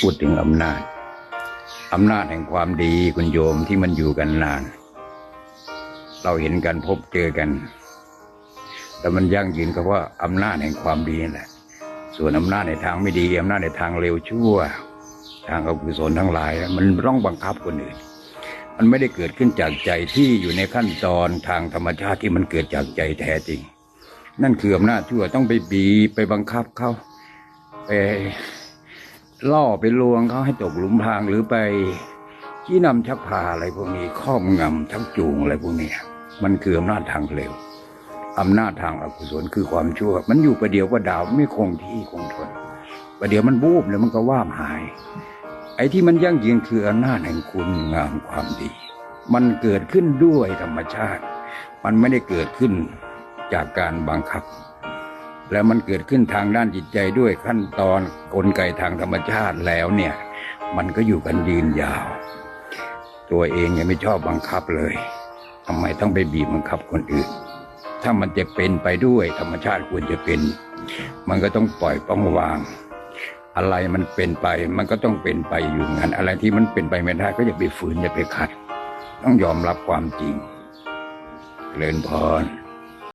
พูดถึงอำนาจ อำนาจแห่งความดีคุณโยมที่มันอยู่กันนาน เราเห็นกันพบเจอกัน แต่มันยั่งยืนก็ว่าอำนาจแห่งความดีนั่นแหละ ส่วนอำนาจในทางไม่ดีอำนาจในทางเร็วชั่ว ทางอกุศลทั้งหลาย มันต้องบังคับคนอื่น มันไม่ได้เกิดขึ้นจากใจที่อยู่ในขั้นตอนทางธรรมชาติที่มันเกิดจากใจแท้จริง นั่นคืออำนาจชั่วต้องไปบีบไปบังคับเขาไป ล่อไปลวงเขาให้ตกหลุมพรางหรือไปชี้นำชักพาอะไรพวกนี้ครอบงำชักจูงอะไรพวกนี้มันคืออำนาจทางเร็วอำนาจทางอกุศลคือความชั่ว มันอยู่ประเดี๋ยวประดาวไม่คงที่คงทนประเดี๋ยวมันบูบแล้วมันก็ว่ามหาย ไอ้ที่มันยั่งยืนคืออำนาจแห่งคุณงามความดี มันเกิดขึ้นด้วยธรรมชาติ มันไม่ได้เกิดขึ้นจากการบังคับ แล้วมันเกิดขึ้นทางด้านจิตใจด้วยขั้นตอนกลไกทางธรรมชาติแล้วเนี่ย มันก็อยู่กันยืนยาว ตัวเองยังไม่ชอบบังคับเลยทำไมต้องไปบีบบังคับคนอื่น ถ้ามันจะเป็นไปด้วยธรรมชาติควรจะเป็น มันก็ต้องปล่อยต้องวาง อะไรมันเป็นไป มันก็ต้องเป็นไปอยู่งั้น อะไรที่มันเป็นไปไม่ได้ก็อย่าไปฝืนอย่าไปขัด ต้องยอมรับความจริงเจริญพร